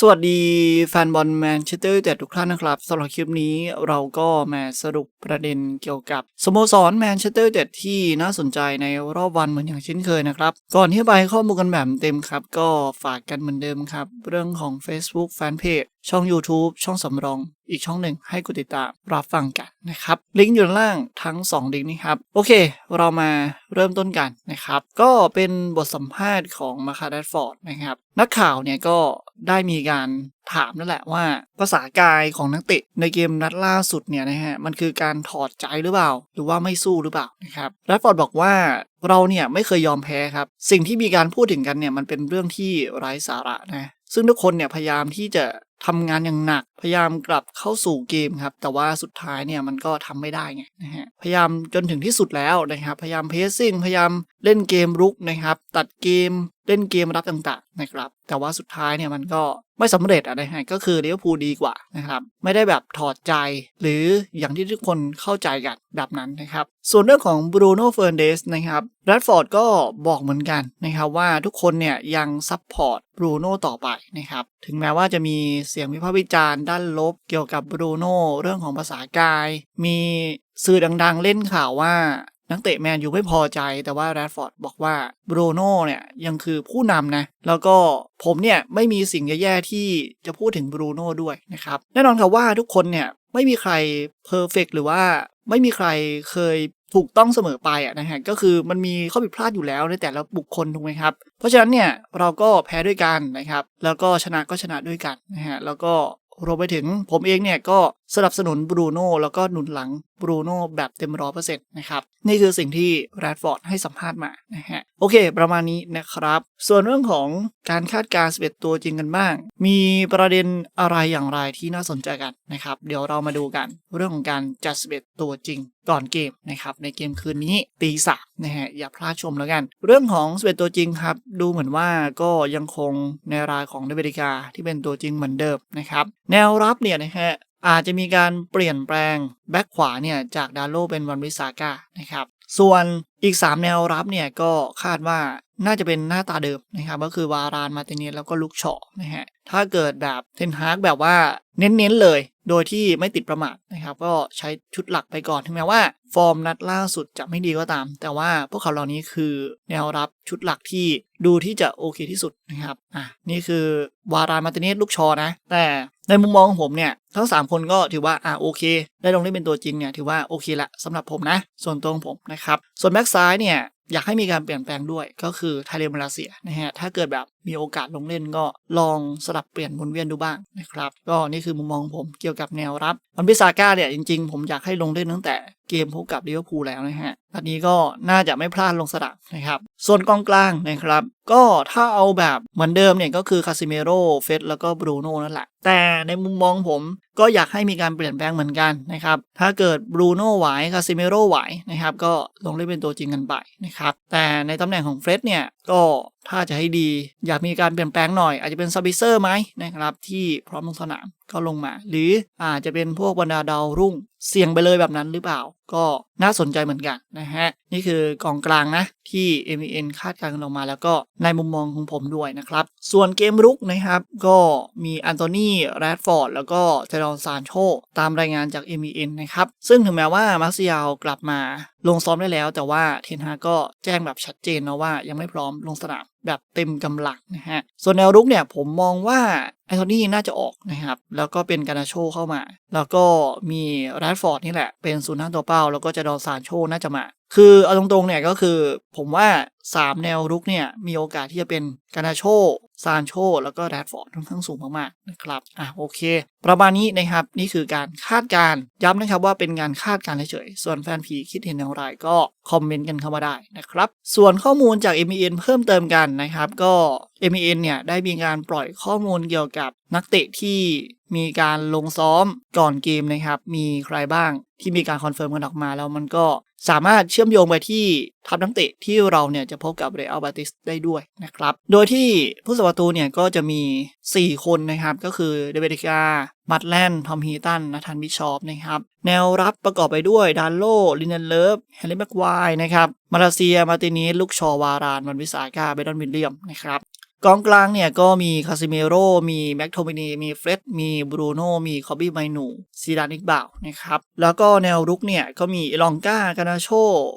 สวัสดีแฟนบอลแมนเชสเตอร์แต่ทุกท่านนะครับสำหรับคลิปนี้เราก็มาสรุปประเด็นเกี่ยวกับสโมสรแมนเชสเตอร์เด็ดที่น่าสนใจในรอบวันเหมือนอย่างเช่นเคยนะครับ ก่อนที่จะไปข้อมูลกันแบบเต็มครับ ก็ฝากกันเหมือนเดิมครับ เรื่องของ Facebook Fanpage ช่อง YouTube ช่องสำรอง อีกช่องหนึ่งให้กดติดตามรับฟังกันนะครับ ลิงก์อยู่ด้านล่างทั้ง 2 ลิงก์นี้ครับ โอเค เรามาเริ่มต้นกันนะครับ ก็เป็นบทสัมภาษณ์ของมาคาแดฟอร์ดนะครับ นักข่าวเนี่ยก็ ได้มีการถามนั่นแหละว่าภาษากายของนักเตะในเกมนัดล่าสุดเนี่ยนะฮะมันคือการถอดใจหรือเปล่า หรือว่าไม่สู้หรือเปล่านะครับแรดฟอร์ดบอกว่าเราเนี่ยไม่เคยยอมแพ้ครับ สิ่งที่มีการพูดถึงกันเนี่ยมันเป็นเรื่องที่ไร้สาระนะซึ่งทุกคนเนี่ยพยายามที่จะทำงานอย่างหนักพยายามกลับเข้าสู่เกมครับ แต่ว่าสุดท้ายเนี่ยมันก็ทำไม่ได้ไงนะฮะพยายามจนถึงที่สุดแล้วนะครับ พยายามเพสซิ่งพยายามเล่นเกมรุกนะครับ ตัดเกมเล่นเกมรับต่างๆนะครับ แต่ว่าสุดท้ายเนี่ยมันก็ไม่สำเร็จอะนะฮะก็คือเลี้ยวภูดีกว่านะครับ ไม่ได้แบบถอดใจ หรืออย่างที่ทุกคนเข้าใจกันแบบนั้นนะครับ ส่วนเรื่องของบรูโน่เฟ r ร์นเดสนะครับแรดฟอร์ดก็บอกเหมือนกันนะครับว่าทุกคนเนี่ยยังซัพพอร์ตบรูโน่ต่อไปนะครับ ถึงแม้ว่าจะมีเสียงวิพากษ์วิจารณ์ด้านลบเกี่ยวกับบรูโน่เรื่องของภาษากาย มีสื่อดังๆ เล่นข่าวว่านักเตะแมนยูไม่พอใจแต่ว่าแรดฟอร์ดบอกว่าบรูโน่เนี่ยยังคือผู้นำนะ แล้วก็ผมเนี่ยไม่มีสิ่งแย่ๆที่จะพูดถึงบรูโน่ด้วยนะครับ แน่นอนครับว่าทุกคนเนี่ยไม่มีใครเพอร์เฟกหรือว่าไม่มีใครเคยถูกต้องเสมอไปอะนะฮะก็คือมันมีข้อผิดพลาดอยู่แล้วในแต่ละบุคคลถูกไหมครับ เพราะฉะนั้นเนี่ยเราก็แพ้ด้วยกันนะครับ แล้วก็ชนะก็ชนะด้วยกันนะฮะแล้วก็ รวมไปถึงผมเองเนี่ยก็ สนับสนุนบรูโน่แล้วก็หนุนหลังบรูโน่แบบเต็มร้อยเปอร์เซ็นต์นะครับ นี่คือสิ่งที่แรดฟอร์ดให้สัมภาษณ์มานะฮะโอเค ประมาณนี้นะครับ ส่วนเรื่องของการคาดการณ์11 ตัวจริงกันบ้าง มีประเด็นอะไรอย่างไรที่น่าสนใจกันนะครับ เดี๋ยวเรามาดูกันเรื่องของการจัด 11 ตัวจริงก่อนเกมนะครับในเกมคืนนี้ตีสามนะฮะอย่าพลาดชมแล้วกัน เรื่องของ11ตัวจริงครับดูเหมือนว่าก็ยังคงในรายของเดเบริกาที่เป็นตัวจริงเหมือนเดิมนะครับแนวรับเนี่ยนะฮะ อาจจะมีการเปลี่ยนแปลงแบ็คขวาเนี่ยจากดาโลเป็นวันวิสาก้านะครับส่วนอีก 3 แนวรับเนี่ยก็คาดว่าน่าจะเป็นหน้าตาเดิมนะครับก็คือวารานมาติเนสแล้วก็ลุกเฉาะนะฮะถ้าเกิดแบบเทนฮากแบบว่าเน้นๆเลย โดยที่ไม่ติดประมาทนะครับก็ใช้ชุดหลักไปก่อนถึงแม้ว่า ฟอร์มนัดล่าสุดจะไม่ดีก็ตาม แต่ว่าพวกเขาเหล่านี้คือแนวรับชุดหลักที่ดูที่จะโอเคที่สุดนะครับอะนี่คือวารานมาติเนสลูกชอนะ แต่ในมุมมองของผมเนี่ย ทั้ง 3 คนก็ถือว่าอะโอเค ได้ลงเล่นเป็นตัวจริงเนี่ย ถือว่าโอเคละสำหรับผมนะ ส่วนตัวของผมนะครับ ส่วนแบ็กซ้ายเนี่ยอยากให้มีการเปลี่ยนแปลงด้วยก็คือไทเลมาลาเซียนะฮะถ้าเกิดแบบมีโอกาสลงเล่นก็ลองสลับเปลี่ยนวนเวียนดูบ้างนะครับ ก็นี่คือมุมมองของผมเกี่ยวกับแนวรับวันพิซาก้าเนี่ยจริงๆ ผมอยากให้ลงเล่นตั้งแต่เกมพบกับลิเวอร์พูลแล้วนะฮะอันนี้ก็น่าจะไม่พลาดลงสนามนะครับ ส่วนกองกลางนะครับก็ถ้าเอาแบบเหมือนเดิมเนี่ยก็คือคาซิเมโร่เฟสแล้วก็บรูโน่นั่นแหละ แต่ในมุมมองผมก็อยากให้มีการเปลี่ยนแปลงเหมือนกันนะครับ ถ้าเกิดบรูโน่ไหวคาซิเมโร่ไหวนะครับ ก็ลงเล่นเป็นตัวจริงกันไปนะครับ แต่ในตำแหน่งของเฟสเนี่ย ก็ถ้าจะให้ดีอยากมีการเปลี่ยนแปลงหน่อย อาจจะเป็นซับบิเซอร์ไหมนะครับ ที่พร้อมลงสนามก็ลงมา หรืออาจจะเป็นพวกบรรดาดาวรุ่งเสี่ยงไปเลยแบบนั้นหรือเปล่าก็น่าสนใจเหมือนกันนะฮะ นี่คือกองกลางนะ ที่ MEN คาดการณ์กันออกมาแล้วก็ในมุมมองของผมด้วยนะครับ ส่วนเกมรุกนะครับ ก็มีอันโตนีแรดฟอร์ดแล้วก็เจดอนซานโช ตามรายงานจาก MEN นะครับ ซึ่งถึงแม้ว่ามาร์เซียลกลับมา ลงซ้อมได้แล้ว แต่ว่าเทนฮาก็แจ้งแบบชัดเจนนะว่ายังไม่พร้อมลงสนามแบบเต็มกำลังนะฮะ ส่วนแนวรุกเนี่ยผมมองว่าไอโทนี่น่าจะออกนะครับ แล้วก็เป็นการาโชเข้ามา แล้วก็มีแรดฟอร์ดนี่แหละ เป็นศูนย์หน้าตัวเป้า แล้วก็จะดอนซานโชน่าจะมา คือเอาตรงๆเนี่ยก็คือผมว่า 3 แนวรุกเนี่ยมีโอกาสที่จะเป็นการาโช ซานโชแล้วก็แรดฟอร์ดค่อนข้างสูงมากๆนะครับอะโอเค ประมาณนี้นะครับนี่คือการคาดการย้ำนะครับว่าเป็นงานคาดการเฉยๆส่วนแฟนผีคิดเห็นอย่างไรก็คอมเมนต์กันเข้ามาได้นะครับ ส่วนข้อมูลจาก MEN เพิ่มเติมกันนะครับ ก็ MEN เนี่ยได้มีการปล่อยข้อมูลเกี่ยวกับนักเตะที่มีการลงซ้อมก่อนเกมนะครับ มีใครบ้างที่มีการคอนเฟิร์มกันออกมาแล้วมันก็ สามารถเชื่อมโยงไปที่ทัพนักเตะที่เราเนี่ยจะพบกับเรอัลบาติสได้ด้วยนะครับ โดยที่ผู้สประตูเนี่ยก็จะมี 4 คนนะครับ ก็คือเดวิดกา มัตแลนทอมฮีตันนาธานบิชอปนะครับ แนวรับประกอบไปด้วยดานโลลินเนเลิฟแฮร์รี่แม็กควายนะครับ มาเลเซีย มาตินีสลูกชอวารานวันวิสาก้าเบดอนวิลเลียมนะครับ กองกลางเนี่ยก็มีคาซิเมโรมีแม็กโทมินี มีเฟร็ดมีบรูโนมีคอบบี้ไมนูซีดานิกบ่าวนะครับ แล้วก็แนวรุกเนี่ยก็มีลองกากานาโช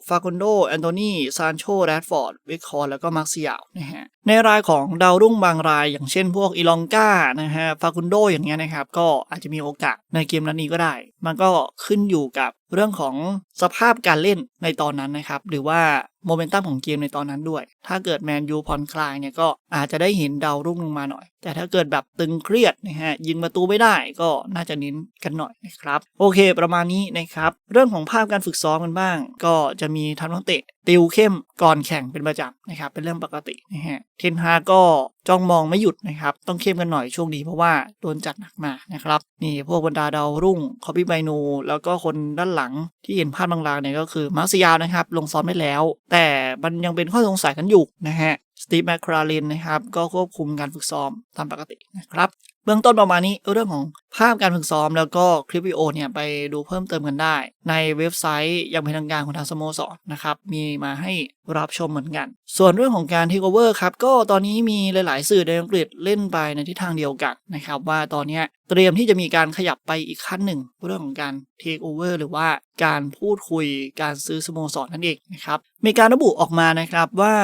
ฟาคุนโด แอนโทนี ซานโช แรดฟอร์ด วิคอร์แล้วก็มาร์ซียลนะฮะ ในรายของดาวรุ่งบางราย อย่างเช่นพวกอีลองกานะฮะ ฟาคุนโดอย่างเงี้ยนะครับ ก็อาจจะมีโอกาสในเกมนัดนี้ก็ได้ มันก็ขึ้นอยู่กับเรื่องของสภาพการเล่นในตอนนั้นนะครับ หรือว่าโมเมนตัมของเกมในตอนนั้นด้วย ถ้าเกิดแมนยูผ่อนคลายเนี่ยก็อาจจะได้เห็นดาวรุ่งลงมาหน่อย แต่ถ้าเกิดแบบตึงเครียดนะฮะยิงประตูไม่ได้ก็น่าจะเน้นกันหน่อยนะครับ โอเค ประมาณนี้นะครับ เรื่องของภาพการฝึกซ้อมกันบ้าง ก็จะมีทัพนักเตะ ติวเข้มก่อนแข่งเป็นประจำนะครับเป็นเรื่องปกตินะฮะเทนฮาก็จ้องมองไม่หยุดนะครับ ต้องเข้มกันหน่อยช่วงนี้เพราะว่าโดนจัดหนักมานะครับนี่พวกบรรดาดาวรุ่งคอปี้ไบนู แล้วก็คนด้านหลังที่เห็นภาพลางๆเนี่ยก็คือมาร์ซียานะครับ ลงซ้อมได้แล้ว แต่มันยังเป็นข้อสงสัยกันอยู่นะฮะสตีฟแมคคราเลนนะครับก็ควบคุมการฝึกซ้อมตามปกตินะครับ เบื้องต้นประมาณนี้เรื่องของภาพการฝึกซ้อมแล้วก็คลิปวิดีโอเนี่ยไปดูเพิ่มเติมกันได้ ในเว็บไซต์ย่างเป็นทางการของทางสโมสรนะครับ มีมาให้รับชมเหมือนกัน ส่วนเรื่องของการเทคโอเวอร์ครับ ก็ตอนนี้มีหลาย ๆ สื่อในอังกฤษเล่นไปในทิศทางเดียวกันนะครับ ว่าตอนนี้เตรียมที่จะมีการขยับไปอีกขั้นหนึ่ง เรื่องของการเทคโอเวอร์หรือว่าการพูดคุยการซื้อสโมสรนั่นเองนะครับมีการระบุออกมานะครับว่า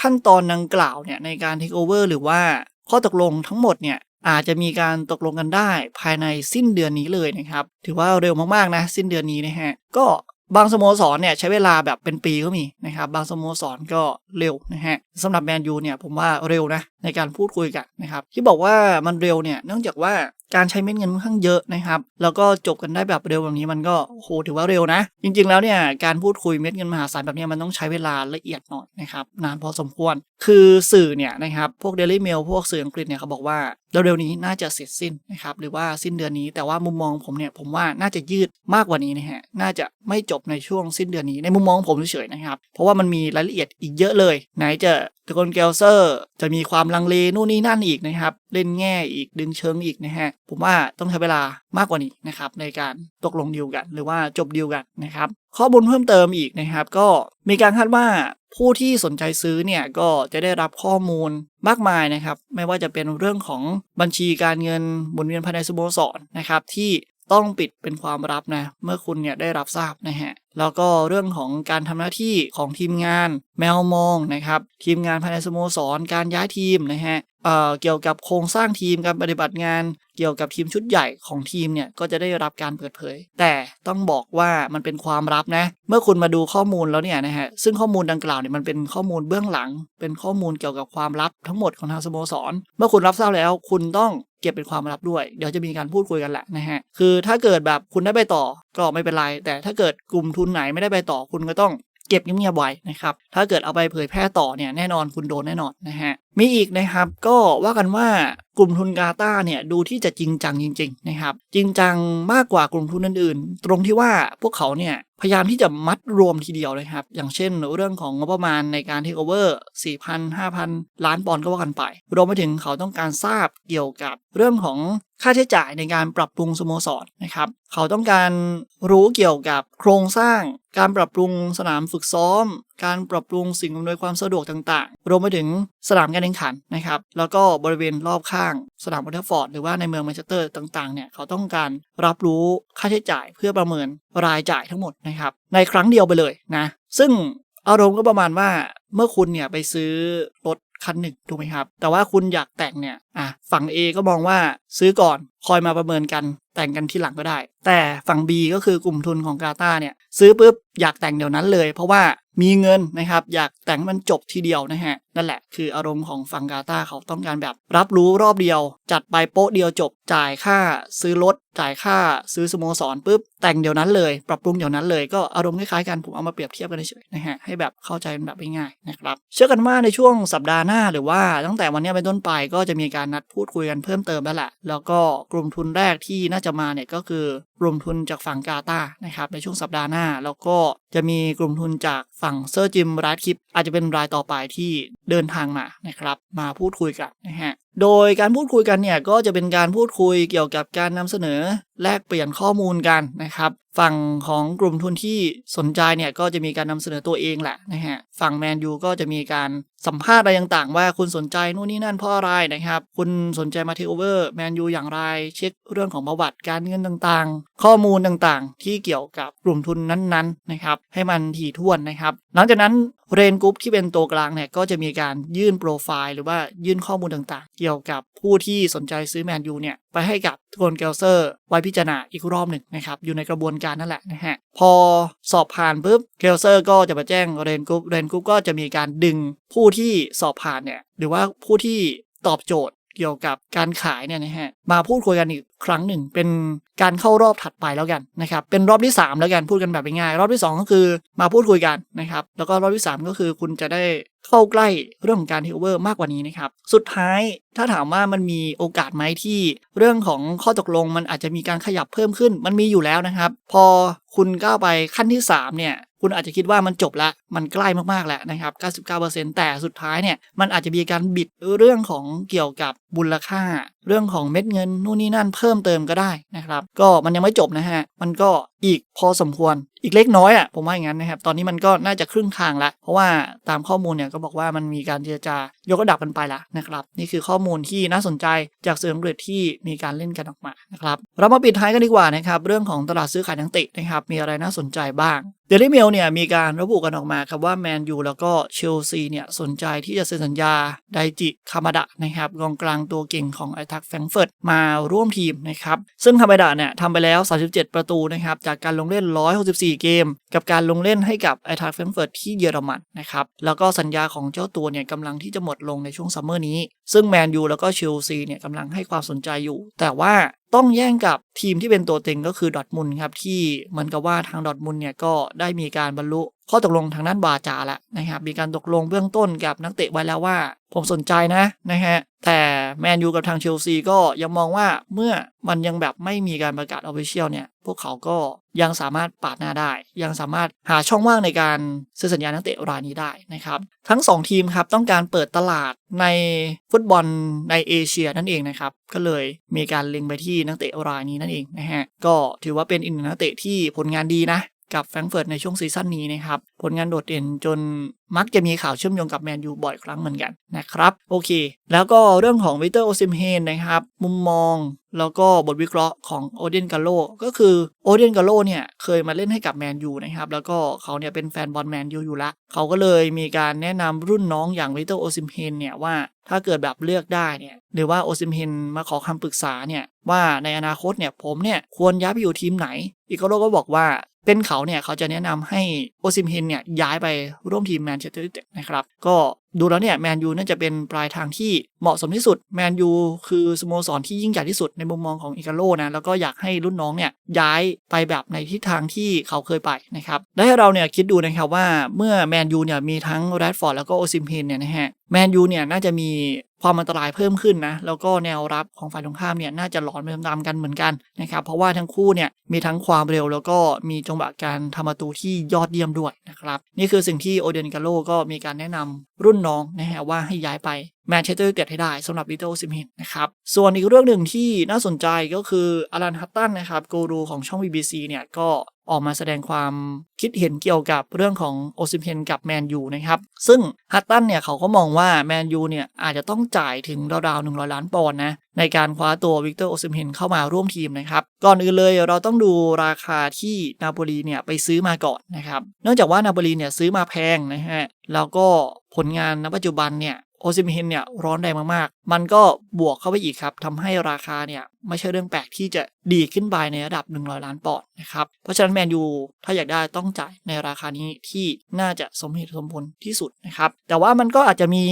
ขั้นตอนดังกล่าวเนี่ยในการเทคโอเวอร์หรือว่าข้อตกลงทั้งหมดเนี่ย อาจจะมีการตกลงกันได้ภายในสิ้นเดือนนี้เลยนะครับ ถือว่าเร็วมากๆนะ สิ้นเดือนนี้นะฮะก็บางสโมสรเนี่ยใช้เวลาแบบเป็นปีก็มีนะครับบางสโมสรก็เร็วนะฮะสำหรับแมนยูเนี่ยผมว่าเร็วนะในการพูดคุยกันนะครับที่บอกว่ามันเร็วเนี่ยเนื่องจากว่าการใช้เม็ดเงินค่อนข้างเยอะนะครับ แล้วก็จบกันได้แบบเร็วแบบนี้มันก็โหถือว่าเร็วนะ จริง ๆ แล้วเนี่ยการพูดคุยเม็ดเงินมหาศาลแบบนี้มันต้องใช้เวลาละเอียดหน่อยนะครับนานพอสมควร คือสื่อเนี่ยนะครับพวก Daily Mail พวกสื่ออังกฤษเนี่ยเขาบอกว่าเร็วๆนี้น่าจะเสร็จสิ้นนะครับหรือว่าสิ้นเดือนนี้ แต่ว่ามุมมองผมเนี่ยผมว่าน่าจะยืดมากกว่านี้นะฮะน่าจะไม่จบในช่วงสิ้นเดือนนี้ในมุมมองผมเฉยๆนะครับเพราะว่ามันมีรายละเอียดอีกเยอะเลย ไหนจะตะกอนเกลเซอร์ จะมีความลังเลนู่นนี่นั่นอีกนะครับเล่นแง่อีกดึงเชิงอีกนะฮะ ผมว่าต้องใช้เวลามากกว่านี้นะครับในการตกลงดีลกัน หรือว่าจบดีลกันนะครับข้อมูลเพิ่มเติมอีกนะครับ ก็มีการคาดว่าผู้ที่สนใจซื้อเนี่ยก็จะได้รับข้อมูลมากมายนะครับ ไม่ว่าจะเป็นเรื่องของบัญชีการเงินหมุนเวียนภายในสโมสรนะครับที่ต้องปิดเป็นความลับนะ เมื่อคุณเนี่ยได้รับทราบนะฮะ แล้วก็เรื่องของการทำหน้าที่ของทีมงานแมวมองนะครับ ทีมงานภายในสโมสรการย้ายทีมนะฮะเอ่อเกี่ยวกับโครงสร้างทีมการปฏิบัติงาน เกี่ยวกับทีมชุดใหญ่ของทีมเนี่ยก็จะได้รับการเปิดเผย แต่ต้องบอกว่ามันเป็นความลับนะ เมื่อคุณมาดูข้อมูลแล้วเนี่ยนะฮะซึ่งข้อมูลดังกล่าวเนี่ยมันเป็นข้อมูลเบื้องหลัง เป็นข้อมูลเกี่ยวกับความลับทั้งหมดของทางสโมสร เมื่อคุณรับทราบแล้วคุณต้องเก็บเป็นความลับด้วย เดี๋ยวจะมีการพูดคุยกันแหละนะฮะคือถ้าเกิดแบบคุณได้ไปต่อก็ไม่เป็นไร แต่ถ้าเกิดกลุ่มทุนไหนไม่ได้ไปต่อคุณก็ต้องเก็บเงียบๆไว้นะครับ ถ้าเกิดเอาไปเผยแพร่ต่อเนี่ยแน่นอนคุณโดนแน่นอนนะฮะ มีอีกนะครับก็ว่ากันว่ากลุ่มทุนกาตาเนี่ยดูที่จะจริงจังจริง ๆ นะครับ จริงจังมากกว่ากลุ่มทุนอื่นๆ ตรงที่ว่าพวกเขาเนี่ยพยายามที่จะมัดรวมทีเดียวเลยครับ อย่างเช่นเรื่องของงบประมาณในการเทคโอเวอร์4,000 5,000 ล้านปอนด์ก็ว่ากันไป รวมไปถึงเขาต้องการทราบเกี่ยวกับเรื่องของค่าใช้จ่ายในการปรับปรุงสโมสรนะครับ เขาต้องการรู้เกี่ยวกับโครงสร้างการปรับปรุงสนามฝึกซ้อม การปรับปรุงสิ่งอำนวยความสะดวกต่างๆ รวมไปถึงสนามการแข่งขันนะครับ แล้วก็บริเวณรอบข้างสนามวัตเทอร์ฟอร์ดหรือว่าในเมืองแมนเชสเตอร์ต่างๆ เนี่ยเขาต้องการรับรู้ค่าใช้จ่ายเพื่อประเมินรายจ่ายทั้งหมดนะครับ ในครั้งเดียวไปเลยนะ ซึ่งอารมณ์ก็ประมาณว่าเมื่อคุณเนี่ยไปซื้อรถคันหนึ่งถูกไหมครับ แต่ว่าคุณอยากแต่งเนี่ยอะฝั่ง A ก็มองว่าซื้อก่อนคอยมาประเมินกันแต่งกันทีหลังก็ได้ แต่ฝั่ง B ก็คือกลุ่มทุนของกาตาเนี่ยซื้อปุ๊บอยากแต่งเดี๋ยวนั้นเลย เพราะว่า มีเงินนะครับ อยากแต่งมันจบทีเดียวนะฮะ นั่นแหละคืออารมณ์ของฝั่งกาตาเขาต้องการแบบ รับรู้รอบเดียว จัดไปโป๊ะเดียวจบจ่ายค่าซื้อรถจ่ายค่าซื้อสโมสรปุ๊บแต่งเดี๋ยวนั้นเลย ปรับปรุงเดี๋ยวนั้นเลยก็อารมณ์คล้ายๆกันผมเอามาเปรียบเทียบกันเฉยๆนะฮะให้แบบเข้าใจกันแบบง่ายๆนะครับเชื่อกันว่าในช่วงสัปดาห์หน้าหรือว่าตั้งแต่วันนี้เป็นต้นไปก็จะมีการนัดพูดคุยกันเพิ่มเติมแล้วแหละแล้วก็กลุ่มทุนแรกที่น่าจะมาเนี่ยก็คือกลุ่มทุนจากฝั่งกาตานะครับในช่วงสัปดาห์หน้า แล้วก็จะมีกลุ่มทุนจากฝงเซอร์จิมรายคลิป อาจจะเป็นรายต่อไปที่เดินทางมานะครับมาพูดคุยกันนะฮะโดยการพูดคุยกันเนี่ยก็จะเป็นการพูดคุยเกี่ยวกับการนำเสนอ แลกเปลี่ยนข้อมูลกันนะครับ ฝั่งของกลุ่มทุนที่สนใจเนี่ยก็จะมีการนำเสนอตัวเองแหละนะฮะฝั่งแมนยูก็จะมีการสัมภาษณ์อะไรต่างๆ ว่าคุณสนใจนู่นนี่นั่นเพราะอะไรนะครับ คุณสนใจมาเทคโอเวอร์แมนยูอย่างไร เช็คเรื่องของประวัติการเงินต่างๆ ข้อมูลต่างๆ ที่เกี่ยวกับกลุ่มทุนนั้นๆนะครับให้มันถี่ถ้วนนะครับ หลังจากนั้นเรนกรุ๊ปที่เป็นตัวกลางเนี่ยก็จะมีการยื่นโปรไฟล์หรือว่ายื่นข้อมูลต่างๆ เกี่ยวกับผู้ที่สนใจซื้อแมนยูเนี่ย ไปให้กับโกลเกลเซอร์ไว้พิจารณาอีกรอบหนึ่งนะครับอยู่ในกระบวนการนั่นแหละนะฮะพอสอบผ่านปุ๊บเกลเซอร์ก็จะมาแจ้งเรนกรุ๊ปเรนกรุ๊ปก็จะมีการดึงผู้ที่สอบผ่านเนี่ยหรือว่าผู้ที่ตอบโจทย์ เกี่ยวกับการขายเนี่ยนะฮะมาพูดคุยกันอีกครั้งหนึ่ง เป็นการเข้ารอบถัดไปแล้วกันนะครับเป็นรอบที่ 3 แล้วกันพูดกันแบบง่ายรอบที่ 2 ก็คือมาพูดคุยกันนะครับแล้วก็รอบที่ 3 ก็คือคุณจะได้เข้าใกล้เรื่องของการเทคโอเวอร์มากกว่านี้นะครับสุดท้ายถ้าถามว่ามันมีโอกาสไหมที่เรื่องของข้อตกลงมันอาจจะมีการขยับเพิ่มขึ้น มันมีอยู่แล้วนะครับ พอคุณก้าวไปขั้นที่ 3 เนี่ย คุณอาจจะคิดว่ามันจบละ มันใกล้มากๆแล้วนะครับ 99%แต่สุดท้ายเนี่ย มันอาจจะมีการบิดเรื่องของเกี่ยวกับมูลค่า เรื่องของเม็ดเงินนู่นนี่นั่นเพิ่มเติมก็ได้นะครับ ก็มันยังไม่จบนะฮะ มันก็อีกพอสมควร อีกเล็กน้อยอะผมว่าอย่างนั้นนะครับ ตอนนี้มันก็น่าจะครึ่งทางละ เพราะว่าตามข้อมูลเนี่ยก็บอกว่ามันมีการเจรจายกระดับกันไปละนะครับ นี่คือข้อมูลที่น่าสนใจจากเสืออังกฤษที่มีการเล่นกันออกมานะครับ เรามาปิดท้ายกันดีกว่านะครับ เรื่องของตลาดซื้อขายนักเตะนะครับ มีอะไรน่าสนใจบ้างเดลิเมลเนี่ยมีการระบุกันออกมาครับว่าแมนยูแล้วก็เชลซีเนี่ยสนใจที่จะเซ็นสัญญาไดจิคามาดะนะครับกองกลางตัวเก่งของไอทกแฟรงเฟิร์ตมาร่วมทีมนะครับ ซึ่งคามาดาเนี่ยทำไปแล้ว 37 ประตูนะครับ จากการลงเล่น 164 เกมกับการลงเล่นให้กับไอทักแฟรงก์เฟิร์ตที่เยอรมันนะครับ แล้วก็สัญญาของเจ้าตัวเนี่ยกำลังที่จะหมดลงในช่วงซัมเมอร์นี้ ซึ่งแมนยูแล้วก็เชลซีเนี่ยกำลังให้ความสนใจอยู่ แต่ว่าต้องแย่งกับทีมที่เป็นตัวเต็งก็คือดอทมุนครับ ที่เหมือนกับว่าทางดอทมุนเนี่ยก็ได้มีการบรรลุข้อตกลงทางด้านบาจาแล้วนะครับ มีการตกลงเบื้องต้นกับนักเตะไว้แล้วว่า ผมสนใจนะนะฮะ แต่แมนยูกับทางเชลซีก็ยังมองว่าเมื่อมันยังแบบไม่มีการประกาศออฟฟิเชียลเนี่ย พวกเขาก็ยังสามารถปาดหน้าได้ ยังสามารถหาช่องว่างในการซื้อสัญญานักเตะรายนี้ได้นะครับ ทั้ง 2 ทีมครับต้องการเปิดตลาดในฟุตบอลในเอเชียนั่นเองนะครับ ก็เลยมีการเล็งไปที่นักเตะรายนี้นั่นเองนะฮะก็ถือว่าเป็นอีกหนึ่งนักเตะที่ผลงานดีนะ กับแฟรงเฟิร์ตในช่วงซีซั่นนี้นะครับ ผลงานโดดเด่นจนมักจะมีข่าวเชื่อมโยงกับแมนยูบ่อยครั้งเหมือนกันนะครับ โอเค แล้วก็เรื่องของวิเตอร์โอซิมเฮนนะครับ มุมมอง แล้วก็บทวิเคราะห์ของโอเดียนกาโลก็คือโอเดียนกาโลเนี่ยเคยมาเล่นให้กับแมนยูนะครับ แล้วก็เขาเนี่ยเป็นแฟนบอลแมนยูอยู่ละเขาก็เลยมีการแนะนำรุ่นน้องอย่างวิเตอร์โอซิมเฮนเนี่ยว่าถ้าเกิดแบบเลือกได้เนี่ยหรือว่าโอซิมเฮนมาขอคำปรึกษาเนี่ยว่าในอนาคตเนี่ยผมเนี่ยควรย้ายไปอยู่ทีมไหน อีกาโลก็บอกว่า เป็นเขาเนี่ยเขาจะแนะนำให้โอซิมเฮนเนี่ยย้ายไปร่วมทีมแมนเชสเตอร์ยูไนเต็ดนะครับ ก็ ดูแล้วเนี่ยแมนยูน่าจะเป็นปลายทางที่เหมาะสมที่สุดแมนยูคือสโมสรที่ยิ่งใหญ่ที่สุดในมุมมองของอิกาโลนะแล้วก็อยากให้รุ่นน้องเนี่ยย้ายไปแบบในทิศทางที่เขาเคยไปนะครับและให้เราเนี่ยคิดดูนะครับว่าเมื่อแมนยูเนี่ยมีทั้งแรดฟอร์ดแล้วก็โอซิมเฮนเนี่ยนะฮะแมนยูเนี่ยน่าจะมีความอันตรายเพิ่มขึ้นนะ แล้วก็แนวรับของฝ่ายตรงข้ามเนี่ยน่าจะหลอนไปตามๆกันเหมือนกันนะครับ เพราะว่าทั้งคู่เนี่ยมีทั้งความเร็วแล้วก็มีจังหวะการทำประตูที่ยอดเยี่ยมด้วยนะครับ นี่คือสิ่งที่โอเดนกาโลก็มีการแนะนำรุ่นน้องนะฮะว่าให้ย้ายไปแมนเชสเตอร์เต็ดให้ได้สำหรับลิโตซิมเฮนนะครับส่วนอีกเรื่องหนึ่งที่น่าสนใจก็คืออลันฮัตตันนะครับกูรูของช่อง BBC เนี่ยก็ ออกมาแสดงความคิดเห็นเกี่ยวกับเรื่องของโอซิมเฮนกับแมนยูนะครับ ซึ่งฮัตตันเนี่ยเขาก็มองว่าแมนยูเนี่ยอาจจะต้องจ่ายถึงราวๆ100ล้านปอนด์นะ ในการคว้าตัววิกเตอร์โอซิมเฮนเข้ามาร่วมทีมนะครับ ก่อนอื่นเลยเราต้องดูราคาที่นาโปลีเนี่ยไปซื้อมาก่อนนะครับ เนื่องจากว่านาโปลีเนี่ยซื้อมาแพงนะฮะแล้วก็ผลงานณปัจจุบันเนี่ยโอซิมเฮนเนี่ยร้อนแรงมากๆ มันก็บวกเข้าไปอีกครับทำให้ราคาเนี่ย ไม่ใช่เรื่องแปลกที่จะดีขึ้นไปในระดับ 100 ล้านปอนด์นะครับ เพราะฉะนั้นแมนยูถ้าอยากได้ต้องจ่ายในราคานี้ที่น่าจะสมเหตุสมผลที่สุดนะครับ แต่ว่ามันก็อาจจะมี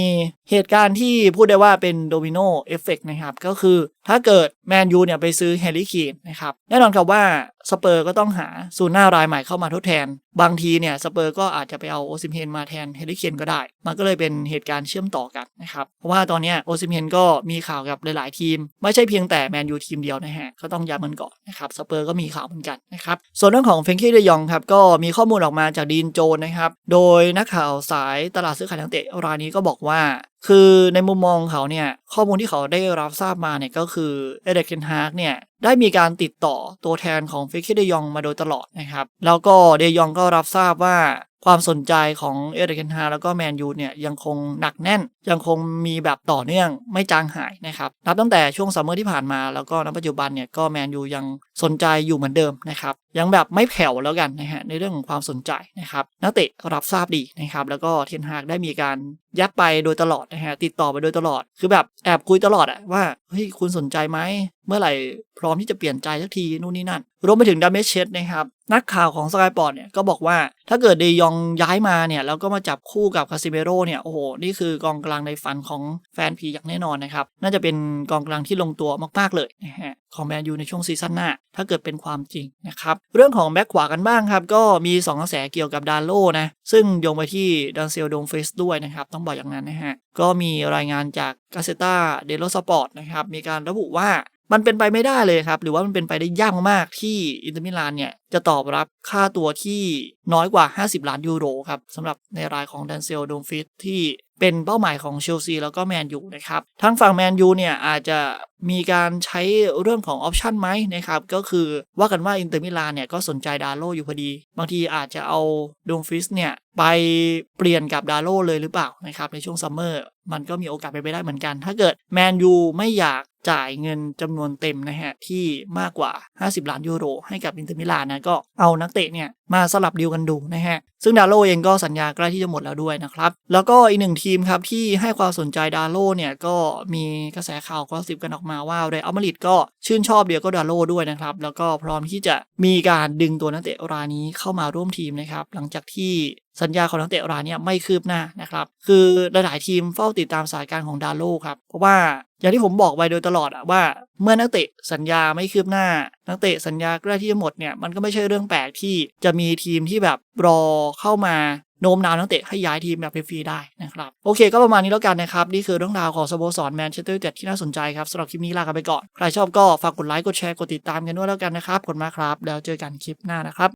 เหตุการณ์ที่พูดได้ว่าเป็นโดมิโนเอฟเฟกนะครับ ก็คือถ้าเกิดแมนยูเนี่ยไปซื้อแฮร์รี่เคนนะครับ แน่นอนครับว่าสเปอร์ก็ต้องหาซูน่ารายใหม่เข้ามาทดแทน บางทีเนี่ยสเปอร์ก็อาจจะไปเอาโอซิมเฮนมาแทนแฮร์รี่เคนก็ได้ มันก็เลยเป็นเหตุการณ์เชื่อมต่อกันนะครับ เพราะว่าตอนนี้โอซิมเฮนก็มีข่าวกับหลาย ๆ ทีม ไม่ใช่เพียงแต่แมนยูทีมเดียวนะฮะก็ต้องย้ำมันก่อนนะครับสเปอร์ก็มีข่าวเหมือนกันนะครับส่วนเรื่องของเฟงกี้เดยองครับก็มีข้อมูลออกมาจากดีนโจนนะครับโดยนักข่าวสายตลาดซื้อขายนักเตะรายนี้ก็บอกว่า คือในมุมมองเขาเนี่ยข้อมูลที่เขาได้รับทราบมาเนี่ยก็คือเอเดกเคนฮากเนี่ยได้มีการติดต่อตัวแทนของเฟคิเดยองมาโดยตลอดนะครับแล้วก็เดยองก็รับทราบว่าความสนใจของเอเดกเคนฮากแล้วก็แมนยูเนี่ยยังคงหนักแน่น ยังคงมีแบบต่อเนื่องไม่จางหายนะครับนับตั้งแต่ช่วงซัมเมอร์ที่ผ่านมาแล้วก็ณปัจจุบันเนี่ยก็แมนยูยังสนใจอยู่เหมือนเดิมนะครับยังแบบไม่แผ่วแล้วกันนะฮะในเรื่องของความสนใจนะครับนักเตะรับทราบดีนะครับแล้วก็เทนฮากได้มีการ ยัดไปโดยตลอดนะฮะติดต่อไปโดยตลอด คือแบบแอบคุยตลอดอะว่าเฮ้ยคุณสนใจไหม เมื่อไหร่พร้อมที่จะเปลี่ยนใจสักทีนู่นนี่นั่น รวมไปถึงดัมเมชเชตนะครับนักข่าวของสกายปอร์ตเนี่ยก็บอกว่าถ้าเกิดเดยองย้ายมาเนี่ยแล้วก็มาจับคู่กับคาซิเมโร่เนี่ยโอ้โห นี่คือกองกลางในฝันของแฟนผีอย่างแน่นอนนะครับ น่าจะเป็นกองกลางที่ลงตัวมากๆเลยนะฮะ ของแมนยูในช่วงซีซั่นหน้า ถ้าเกิดเป็นความจริงนะครับเรื่องของแบ็กขวากันบ้างครับ ก็มี2กระแสเกี่ยวกับดานโลนะซึ่งโยงไปที่ดันเซลโดมเฟสด้วยนะครับต้องบอกอย่างนั้นนะฮะก็มีรายงานจากกาเซตาเดโลสปอร์ตนะครับมีการระบุว่ามันเป็นไปไม่ได้เลยครับ หรือว่ามันเป็นไปได้ยากมากที่อินเตอร์มิลานเนี่ย จะตอบรับค่าตัวที่น้อยกว่า 50 ล้านยูโรครับสำหรับในรายของดันเซลโดมฟิสที่เป็นเป้าหมายของเชลซีแล้วก็แมนยูนะครับทางฝั่งแมนยูเนี่ยอาจจะ มีการใช้เรื่องของออปชันไหมนะครับก็คือว่ากันว่าอินเตอร์มิลานเนี่ยก็สนใจดาโลอยู่พอดี บางทีอาจจะเอาดมฟิสเนี่ยไปเปลี่ยนกับดาโลเลยหรือเปล่านะครับในช่วงซัมเมอร์มันก็มีโอกาสไปไปได้เหมือนกัน ถ้าเกิดแมนยูไม่อยากจ่ายเงินจำนวนเต็มนะฮะ ที่มากกว่า 50 ล้านยูโร ให้กับอินเตอร์มิลานนะ ก็เอานักเตะเนี่ย มาสลับดีลกันดูนะฮะ ซึ่งดาโลเองก็สัญญาใกล้ที่จะหมดแล้วด้วยนะครับ แล้วก็อีกหนึ่งทีมครับ ที่ให้ความสนใจดาโลเนี่ย ก็มีกระแสข่าวก็สิบกันออกมาว่าเรอัลมาดริดก็ชื่นชอบเดียก็ดาโลด้วยนะครับ แล้วก็พร้อมที่จะมีการดึงตัวนักเตะรายนี้เข้ามาร่วมทีมนะครับหลังจากที่สัญญาของนักเตะรายนี้ไม่คืบหน้านะครับคือหลายๆทีมเฝ้าติดตามสายการของดาโลครับเพราะว่าอย่างที่ผมบอกไปโดยตลอดอะว่า เมื่อนักเตะสัญญาไม่คืบหน้า นักเตะสัญญาใกล้ที่จะหมดเนี่ยมันก็ไม่ใช่เรื่องแปลกที่จะมีทีมที่แบบรอเข้ามา โน้มน้าวนักเตะให้ย้ายทีมแบบฟรีได้นะครับ โอเคก็ประมาณนี้แล้วกันนะครับ นี่คือเรื่องราวของสโมสรแมนเชสเตอร์ยูไนเต็ดที่น่าสนใจครับสำหรับคลิปนี้ลากันไปก่อน ใครชอบก็ฝากกดไลค์กดแชร์กดติดตามกันด้วยแล้วกันนะครับกดมากครับ แล้วเจอกันคลิปหน้านะครับ